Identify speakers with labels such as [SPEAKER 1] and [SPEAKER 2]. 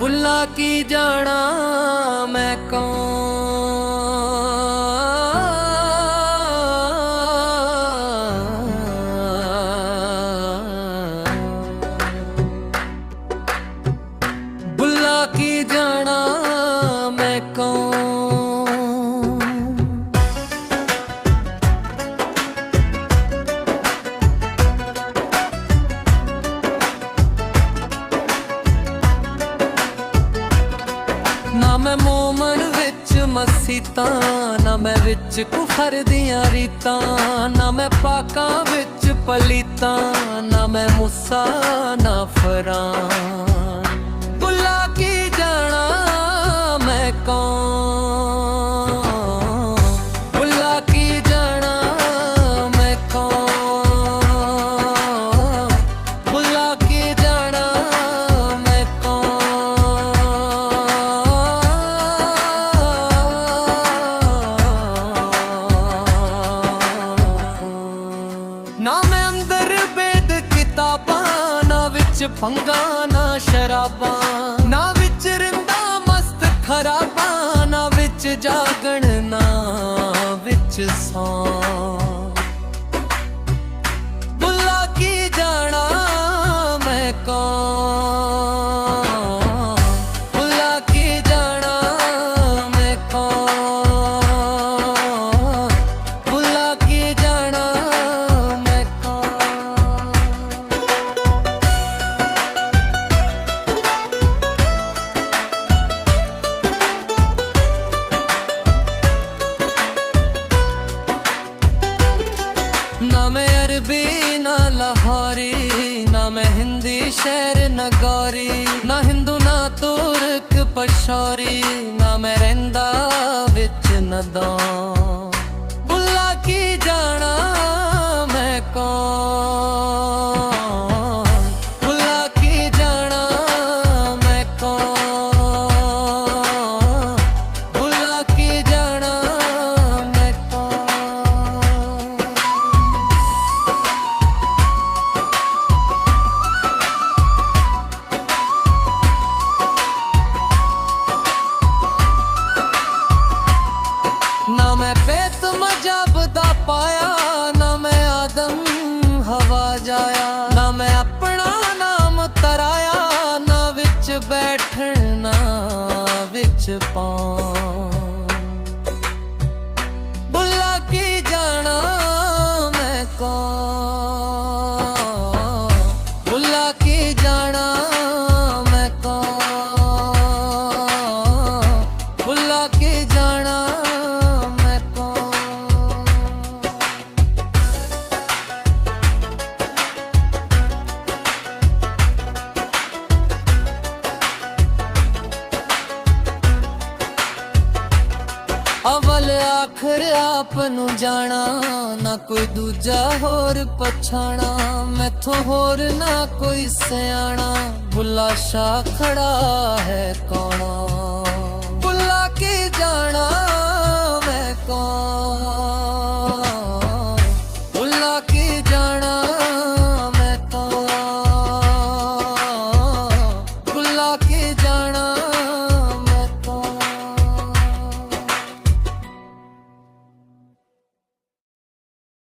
[SPEAKER 1] ਬੁੱਲਾ ਕੀ ਜਾਣਾ ਮੈਂ ਕੌਣ? ਬੁੱਲਾ ਕੀ ਜਾਣਾ ਮੈਂ ਮੋਮਨ ਵਿੱਚ ਮਸੀਤਾਂ ਨਾ ਮੈਂ ਵਿੱਚ ਕੁਫਰ ਦੀਆਂ ਰੀਤਾਂ, ਨਾ ਮੈਂ ਪਾਕਾਂ ਵਿੱਚ ਪਲੀਤਾਂ, ਨਾ ਮੈਂ ਮੁਸਾ, ਨਾ ਫਰਾਂ। ਨਾ ਮੈਂ ਅੰਦਰ ਬੇਦ ਕਿਤਾਬਾਂ, ਨਾ ਵਿੱਚ ਭੰਗਾ ਨਾ ਸ਼ਰਾਬਾਂ। ਨਾ ਵਿੱਚ ਰਿੰਦਾ ਮਸਤ ਖਰਾਬਾਂ, ਨਾ ਵਿੱਚ ਜਾਗਣ, ਨਾ ਵਿੱਚ ਸੌਂ। ਹਿੰਦੀ ਸ਼ਹਿਰ ਨਗੌਰੀ ਨਾ ਹਿੰਦੂ ਨਾ ਤੁਰਕ ਪਸ਼ੌਰੀ ਨਾ ਮੈਂ ਰਹਿੰਦਾ ਵਿੱਚ ਨਦੋਂ ਵਿੱਚ ਪਾਉ ਅਵਲ ਆਖਰ ਆਪ ਨੂੰ ਜਾਣਾ, ਨਾ ਕੋਈ ਦੂਜਾ ਹੋਰ ਪਛਾਣਾ। ਮੈਥੋਂ ਹੋਰ ਨਾ ਕੋਈ ਸਿਆਣਾ। ਬੁੱਲਾ ਸ਼ਾ ਖੜਾ ਹੈ